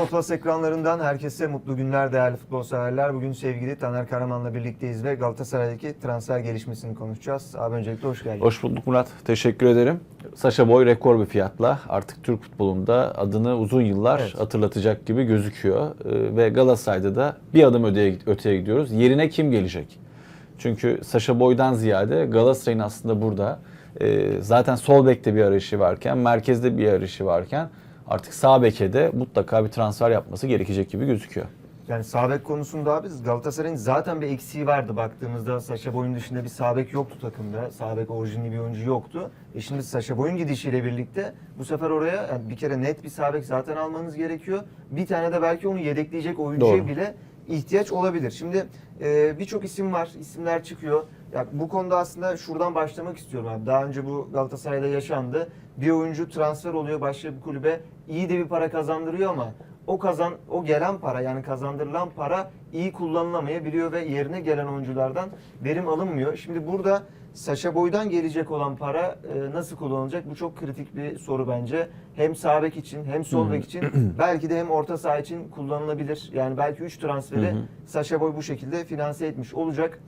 Futbol Plus ekranlarından herkese mutlu günler değerli futbol severler. Bugün sevgili Taner Karaman'la birlikteyiz ve Galatasaray'daki transfer gelişmesini konuşacağız. Abi öncelikle hoş geldin. Hoş bulduk Murat. Teşekkür ederim. Saşa Boy rekor bir fiyatla artık Türk futbolunda adını uzun yıllar Evet. hatırlatacak gibi gözüküyor. Ee, Ve Galatasaray'da da bir adım öteye, öteye gidiyoruz. Yerine kim gelecek? Çünkü Saşa Boy'dan ziyade Galatasaray'ın aslında burada e, zaten sol bekte bir arayışı varken, merkezde bir arayışı varken artık sağ beke de mutlaka bir transfer yapması gerekecek gibi gözüküyor. Yani sağ bek konusunda abi Galatasaray'ın zaten bir eksiği vardı. Baktığımızda Saşa Boy'un dışında bir sağ bek yoktu takımda. Sağ bek orijinli bir oyuncu yoktu. E şimdi Saşa Boy'un gidişiyle birlikte bu sefer oraya yani bir kere net bir sağ bek zaten almanız gerekiyor. Bir tane de belki onu yedekleyecek oyuncuya Doğru. bile ihtiyaç olabilir. Şimdi e, birçok isim var, isimler çıkıyor. Ya bu konuda aslında şuradan başlamak istiyorum abi. Daha önce bu Galatasaray'da yaşandı. Bir oyuncu transfer oluyor başka bir kulübe. iyi de bir para kazandırıyor ama o kazan o gelen para yani kazandırılan para iyi kullanılamayabiliyor ve yerine gelen oyunculardan verim alınmıyor. Şimdi burada Saşa Boy'dan gelecek olan para e, nasıl kullanılacak? Bu çok kritik bir soru bence. Hem sağ bek için hem sol bek için belki de hem orta saha için kullanılabilir. Yani belki 3 transferi Saşa Boy bu şekilde finanse etmiş olacak.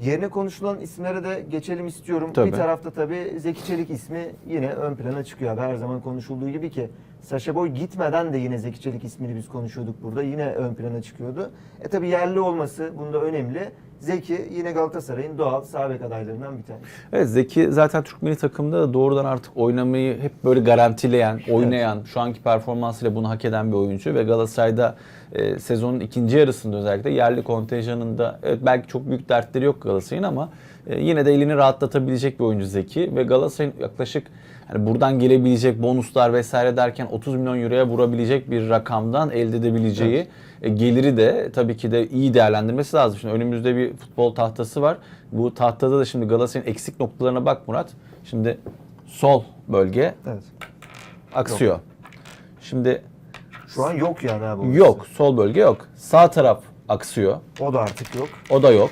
Yerine konuşulan isimlere de geçelim istiyorum. Tabii. Bir tarafta tabii Zeki Çelik ismi yine ön plana çıkıyor. Her zaman konuşulduğu gibi ki Saşa Boy gitmeden de yine Zeki Çelik ismini biz konuşuyorduk burada. Yine ön plana çıkıyordu. E tabii yerli olması bunda önemli. Zeki yine Galatasaray'ın doğal sağ bek adaylarından bir tanesi. Evet Zeki zaten Türk milli takımda da doğrudan artık oynamayı hep böyle garantileyen, oynayan, şu anki performansıyla bunu hak eden bir oyuncu ve Galatasaray'da e, sezonun ikinci yarısında özellikle yerli kontenjanında evet belki çok büyük dertleri yok Galatasaray'ın ama e, yine de elini rahatlatabilecek bir oyuncu Zeki ve Galatasaray'ın yaklaşık hani buradan gelebilecek bonuslar vesaire derken 30 milyon euroya vurabilecek bir rakamdan elde edebileceği e, geliri de tabii ki de iyi değerlendirmesi lazım. Şimdi önümüzde bir futbol tahtası var. Bu tahtada da şimdi Galatasaray'ın eksik noktalarına bak Murat. Şimdi sol bölge Evet. aksıyor. Şimdi Şu an yok yani abi. yok, sol bölge yok. Sağ taraf aksıyor. O da artık yok. O da yok.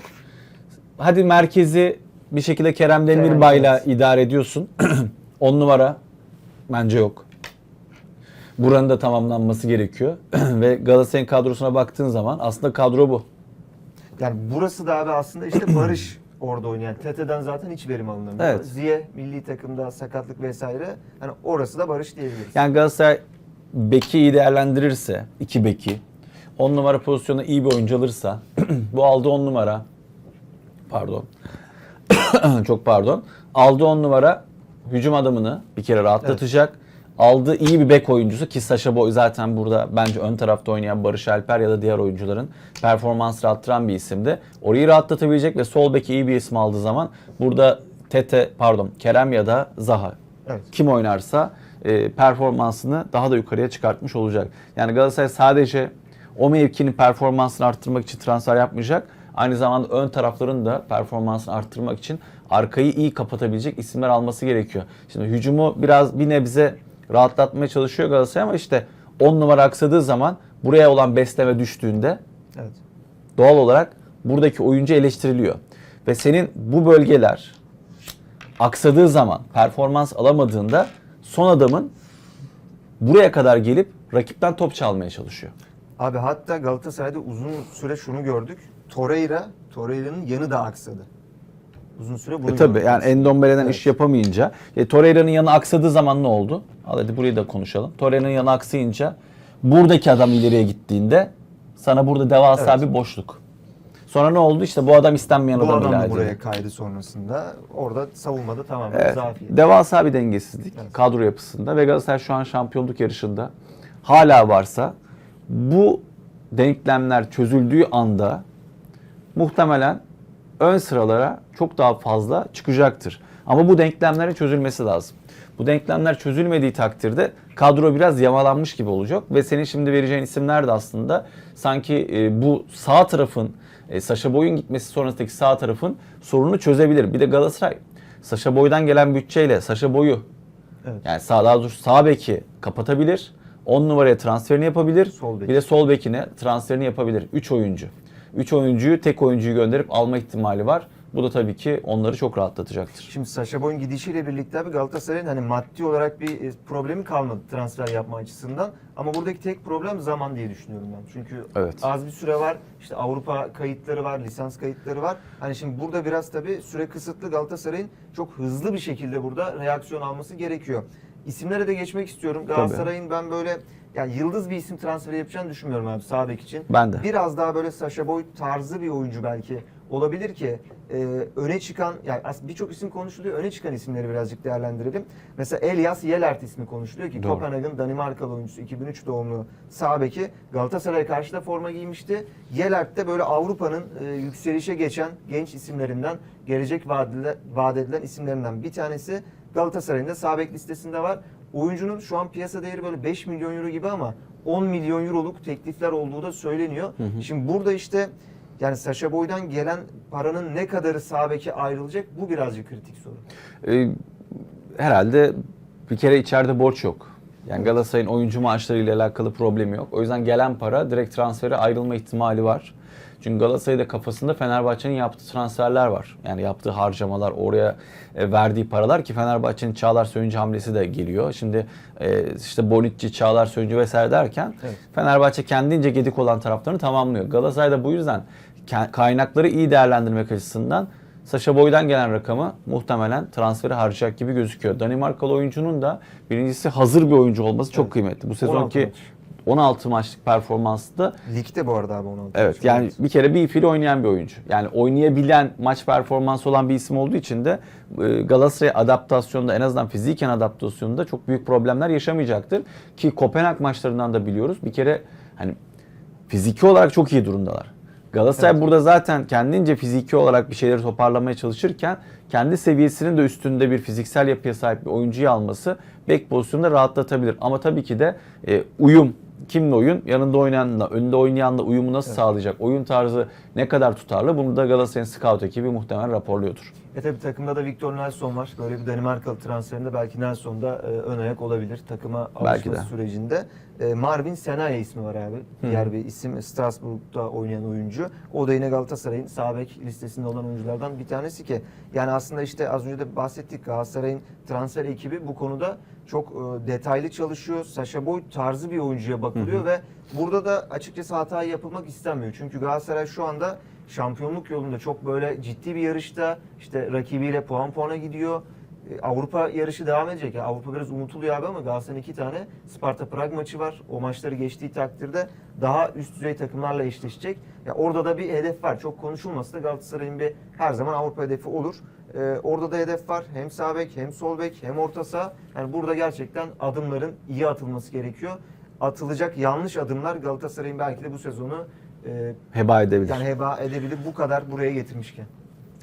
Hadi merkezi bir şekilde Kerem, Demirbay'la evet. idare ediyorsun. 10 numara bence yok. Buranın da tamamlanması gerekiyor. Ve Galatasaray'ın kadrosuna baktığın zaman aslında kadro bu. Yani burası da abi aslında işte Barış orada oynayan. TT'den zaten hiç verim alınamıyor. Evet. Ziye milli takımda sakatlık vesaire. Hani orası da Barış diyebiliriz. Yani Galatasaray beki iyi değerlendirirse, iki beki, 10 numara pozisyonuna iyi bir oyuncu alırsa, bu aldığı 10 numara, pardon, çok pardon, aldığı 10 numara hücum adamını bir kere rahatlatacak. Aldığı iyi bir bek oyuncusu ki Saşa Boy zaten burada bence ön tarafta oynayan Barış Alper ya da diğer oyuncuların performansını arttıran bir isimdi. Orayı rahatlatabilecek ve sol beki iyi bir isim aldığı zaman burada Tete pardon Kerem ya da Zaha Evet. kim oynarsa e, performansını daha da yukarıya çıkartmış olacak. Yani Galatasaray sadece o mevkinin performansını arttırmak için transfer yapmayacak. Aynı zamanda ön tarafların da performansını arttırmak için arkayı iyi kapatabilecek isimler alması gerekiyor. Şimdi hücumu biraz bir nebze rahatlatmaya çalışıyor Galatasaray ama işte 10 numara aksadığı zaman buraya olan besleme düştüğünde Evet. doğal olarak buradaki oyuncu eleştiriliyor. Ve senin bu bölgeler aksadığı zaman performans alamadığında son adamın buraya kadar gelip rakipten top çalmaya çalışıyor. Abi hatta Galatasaray'da uzun süre şunu gördük. Torreira, Torreira'nın yanı da aksadı. Uzun süre bunu E tabii yani Endombele'den Evet. iş yapamayınca e, Torreira'nın yanı aksadığı zaman ne oldu? Al hadi burayı da konuşalım. Torreira'nın yanı aksayınca buradaki adam ileriye gittiğinde sana burada devasa Evet. bir boşluk. Sonra ne oldu? İşte bu adam istenmeyen Bu adam adam da ilerledi. buraya kaydı sonrasında. Orada savunmada tamamen Evet. zafiyet. Devasa bir dengesizlik Evet. kadro yapısında ve Galatasaray şu an şampiyonluk yarışında hala varsa bu denklemler çözüldüğü anda muhtemelen ön sıralara çok daha fazla çıkacaktır. Ama bu denklemlerin çözülmesi lazım. Bu denklemler çözülmediği takdirde kadro biraz yamalanmış gibi olacak ve senin şimdi vereceğin isimler de aslında sanki e, bu sağ tarafın e, Saşa Boy'un gitmesi sonrasındaki sağ tarafın sorununu çözebilir. Bir de Galatasaray Saşa Boy'dan gelen bütçeyle Saşa Boy'u Evet. yani sağ daha doğrusu sağ beki kapatabilir. 10 numaraya transferini yapabilir. Sol bek. Bir de sol bekine transferini yapabilir. 3 oyuncu. 3 oyuncuyu tek oyuncuyu gönderip alma ihtimali var. Bu da tabii ki onları çok rahatlatacaktır. Şimdi Saşa Boy'un gidişiyle birlikte abi Galatasaray'ın hani maddi olarak bir e, problemi kalmadı transfer yapma açısından. Ama buradaki tek problem zaman diye düşünüyorum ben. Çünkü Evet. az bir süre var. İşte Avrupa kayıtları var, lisans kayıtları var. Hani şimdi burada biraz tabii süre kısıtlı Galatasaray'ın çok hızlı bir şekilde burada reaksiyon alması gerekiyor. İsimlere de geçmek istiyorum. Galatasaray'ın ben böyle yani yıldız bir isim transferi yapacağını düşünmüyorum abi sağ bek için. Ben de. Biraz daha böyle Saşa Boy tarzı bir oyuncu belki olabilir ki e, öne çıkan yani birçok isim konuşuluyor. Öne çıkan isimleri birazcık değerlendirelim. Mesela Elias Yelert ismi konuşuluyor ki Doğru. Kopenhag'ın Danimarkalı oyuncusu 2003 doğumlu sağ beki Galatasaray'a karşı da forma giymişti. Yelert de böyle Avrupa'nın e, yükselişe geçen genç isimlerinden gelecek vaat edilen isimlerinden bir tanesi. Galatasaray'ın da sağ bek listesinde var. Oyuncunun şu an piyasa değeri böyle 5 milyon euro gibi ama 10 milyon euroluk teklifler olduğu da söyleniyor. Şimdi burada işte yani Saşa Boy'dan gelen paranın ne kadarı sağ beke ayrılacak bu birazcık kritik soru. Ee, herhalde bir kere içeride borç yok. Yani Galatasaray'ın oyuncu maaşlarıyla alakalı problemi yok. O yüzden gelen para direkt transfere ayrılma ihtimali var. Çünkü Galatasaray'da kafasında Fenerbahçe'nin yaptığı transferler var. Yani yaptığı harcamalar, oraya e, verdiği paralar ki Fenerbahçe'nin Çağlar Söyüncü hamlesi de geliyor. Şimdi e, işte Bonucci, Çağlar Söyüncü vesaire derken Evet. Fenerbahçe kendince gedik olan taraflarını tamamlıyor. Galatasaray da bu yüzden kaynakları iyi değerlendirmek açısından Saşa Boy'dan gelen rakamı muhtemelen transferi harcayacak gibi gözüküyor. Danimarkalı oyuncunun da birincisi hazır bir oyuncu olması çok Evet. kıymetli. Bu 16 sezonki. 16 maçlık performansı da Ligde bu arada abi 16. Evet yani bir kere bir fil oynayan bir oyuncu. Yani oynayabilen maç performansı olan bir isim olduğu için de e, Galatasaray adaptasyonda en azından fiziken adaptasyonda çok büyük problemler yaşamayacaktır. Ki Kopenhag maçlarından da biliyoruz. Bir kere hani fiziki olarak çok iyi durumdalar. Galatasaray Evet. burada zaten kendince fiziki olarak bir şeyleri toparlamaya çalışırken kendi seviyesinin de üstünde bir fiziksel yapıya sahip bir oyuncuyu alması bek pozisyonunda rahatlatabilir. Ama tabii ki de e, uyum kimle oyun? Yanında oynayanla, önünde oynayanla uyumu nasıl sağlayacak? Oyun tarzı ne kadar tutarlı? Bunu da Galatasaray'ın scout ekibi muhtemelen raporluyordur. E tabi takımda da Victor Nelson var. Böyle bir Danimarkalı transferinde belki Nelson da e, ön ayak olabilir takıma alışması de. sürecinde. E, Marvin Senaya ismi var abi. Diğer bir isim Strasbourg'da oynayan oyuncu. O da yine Galatasaray'ın sağ bek listesinde olan oyunculardan bir tanesi ki yani aslında işte az önce de bahsettik Galatasaray'ın transfer ekibi bu konuda çok e, detaylı çalışıyor. Saşa Boy tarzı bir oyuncuya bakılıyor ve burada da açıkçası hata yapılmak istenmiyor. Çünkü Galatasaray şu anda şampiyonluk yolunda çok böyle ciddi bir yarışta işte rakibiyle puan puana gidiyor. E, Avrupa yarışı devam edecek. Yani Avrupa biraz unutuluyor abi ama Galatasaray'ın iki tane Sparta Prag maçı var. O maçları geçtiği takdirde daha üst düzey takımlarla eşleşecek. Ya orada da bir hedef var. Çok konuşulmasa da Galatasaray'ın bir her zaman Avrupa hedefi olur. E, orada da hedef var. Hem sağ bek hem sol bek hem orta saha. Yani burada gerçekten adımların iyi atılması gerekiyor. Atılacak yanlış adımlar Galatasaray'ın belki de bu sezonu e, Heba edebilir. yani heba edebilir bu kadar buraya getirmişken.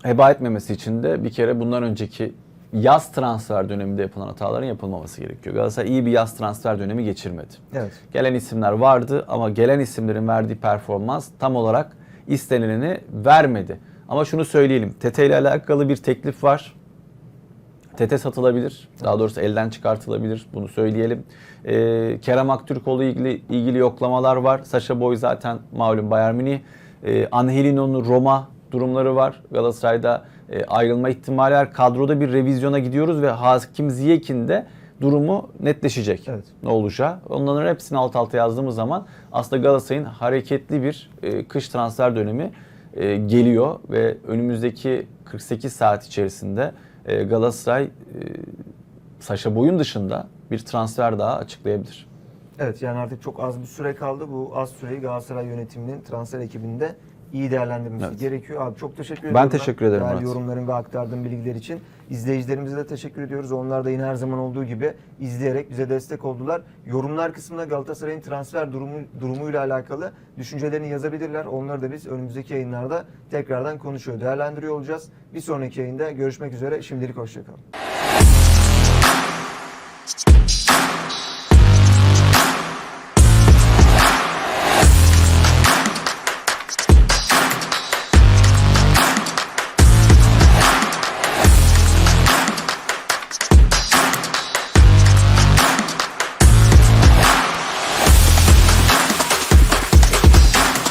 heba etmemesi için de bir kere bundan önceki yaz transfer döneminde yapılan hataların yapılmaması gerekiyor. Galatasaray iyi bir yaz transfer dönemi geçirmedi. Evet. Gelen isimler vardı ama gelen isimlerin verdiği performans tam olarak istenileni vermedi. Ama şunu söyleyelim. Tete ile alakalı bir teklif var. Tete satılabilir. Daha doğrusu elden çıkartılabilir. Bunu söyleyelim. Ee, Kerem Aktürkoğlu ilgili ilgili yoklamalar var. Saşa Boy zaten malum Bayern Münih. Ee, Angelino'nun Roma durumları var. Galatasaray'da e, ayrılma ihtimali var. Kadroda bir revizyona gidiyoruz ve Hakim Ziyek'in de durumu netleşecek. Evet. Ne olacağı. Onların hepsini alt alta yazdığımız zaman aslında Galatasaray'ın hareketli bir e, kış transfer dönemi e, geliyor ve önümüzdeki 48 saat içerisinde e, Galatasaray e, Saşa Boy'un dışında bir transfer daha açıklayabilir. Evet yani artık çok az bir süre kaldı. Bu az süreyi Galatasaray yönetiminin transfer ekibinde iyi değerlendirmesi Evet. gerekiyor. Abi çok teşekkür Ben ediyorum. teşekkür ederim Değerli Murat. yorumların ve aktardığın bilgiler için. İzleyicilerimize de teşekkür ediyoruz. Onlar da yine her zaman olduğu gibi izleyerek bize destek oldular. Yorumlar kısmında Galatasaray'ın transfer durumu durumuyla alakalı düşüncelerini yazabilirler. Onları da biz önümüzdeki yayınlarda tekrardan konuşuyor, değerlendiriyor olacağız. Bir sonraki yayında görüşmek üzere. Şimdilik hoşçakalın.